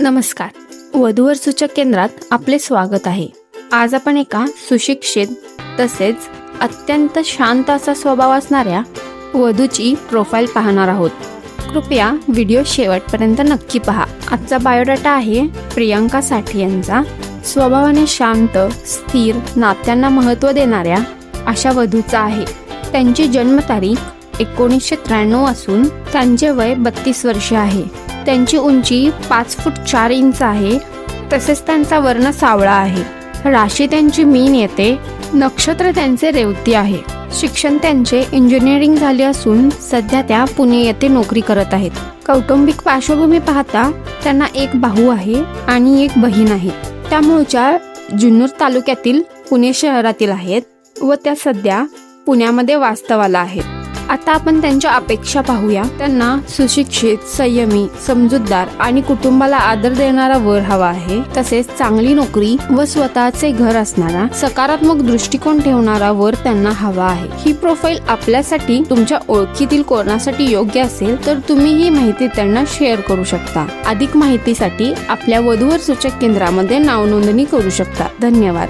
नमस्कार. वधूवर सूचक केंद्रात आपले स्वागत आहे. आज आपण एका सुशिक्षित तसेच अत्यंत शांत असा स्वभाव असणाऱ्या वधूची प्रोफाईल पाहणार आहोत. कृपया व्हिडिओ शेवटपर्यंत नक्की पहा. आजचा बायोडाटा आहे प्रियांका साठे यांचा. स्वभावाने शांत स्थिर नात्यांना महत्त्व देणाऱ्या अशा वधूचा आहे. त्यांची जन्मतारीख एकोणीसशे त्र्याण्णव असून त्यांचे वय बत्तीस वर्षे आहे. त्यांची उंची पाच फूट चार इंच आहे. तसेच त्यांचा वर्ण सावळा आहे. राशी त्यांची मीन येते. नक्षत्र त्यांचे रेवती आहे. शिक्षण त्यांचे इंजिनिअरिंग झाले असून सध्या त्या पुणे येथे नोकरी करत आहेत. कौटुंबिक पार्श्वभूमी पाहता त्यांना एक भाऊ आहे आणि एक बहीण आहे. त्या मूळच्या जुन्नर तालुक्यातील पुणे शहरातील आहेत व त्या सध्या पुण्यामध्ये वास्तवाला आहेत. आता आपण त्यांच्या अपेक्षा पाहूया. त्यांना सुशिक्षित संयमी समजूतदार आणि कुटुंबाला आदर देणारा वर हवा आहे. तसेच चांगली नोकरी व स्वतःचे घर असणारा सकारात्मक दृष्टिकोन ठेवणारा वर त्यांना हवा आहे. ही प्रोफाईल आपल्यासाठी तुमच्या ओळखीतील कोणासाठी योग्य असेल तर तुम्ही ही माहिती त्यांना शेअर करू शकता. अधिक माहितीसाठी आपल्या वधूवर सूचक केंद्रामध्ये नाव नोंदणी करू शकता. धन्यवाद.